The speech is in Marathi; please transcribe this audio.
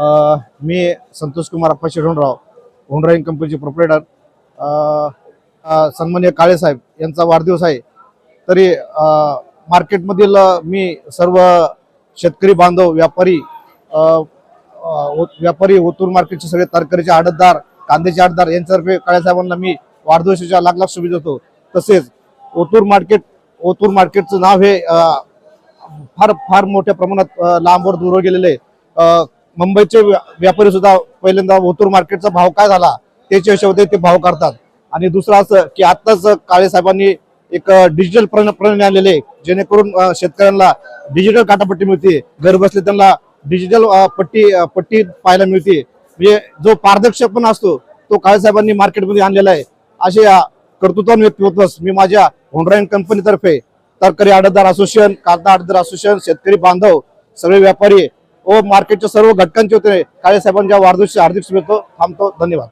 मी संतोष कुमार अप्पा शिरोणराव होंड्राईंग कंपनीचे प्रोपरेटर सन्मान्य काळेसाहेब यांचा वाढदिवस आहे. तरी मार्केटमधील मी सर्व शेतकरी बांधव व्यापारी व्यापारी ओतूर मार्केटचे सगळे तरकारीचे आडतदार कांद्याचे आडतदार यांच्यातर्फे काळेसाहेबांना मी वाढदिवसाच्या लाख लाख शुभेच्छा देतो. तसेच ओतूर मार्केट ओतूर मार्केटचं नाव हे फार फार मोठ्या प्रमाणात लांबवर दूर गेलेले आहे. मुंबईचे व्या- व्यापारी सुद्धा पहिल्यांदा ओतूर मार्केटचा भाव काय झाला त्याच्या हिशोबाने ते भाव करतात आणि दुसरं असं की आत्ताच काळे साहेबांनी एक डिजिटल प्रणाली आणलेले जेणेकरून शेतकऱ्यांना डिजिटल काटापट्टी मिळते घर बसले त्यांना डिजिटल पट्टी पट्टी पाहायला मिळते. म्हणजे जो पारदर्शकपणा असतो तो काळे साहेबांनी मार्केटमध्ये आणलेला आहे. असे कर्तृत्वान व्यक्तिमत्वच मी माझ्या होंड्राईन कंपनीतर्फे तरकारी आडतदार असोसिएशन कांदा आडतदार असोसिएशन शेतकरी बांधव सगळे व्यापारी व मार्केटच्या सर्व घटकांचे होते काळे साहेबांच्या वाढदिवशी हार्दिक शुभेच्छा. थांबतो. धन्यवाद.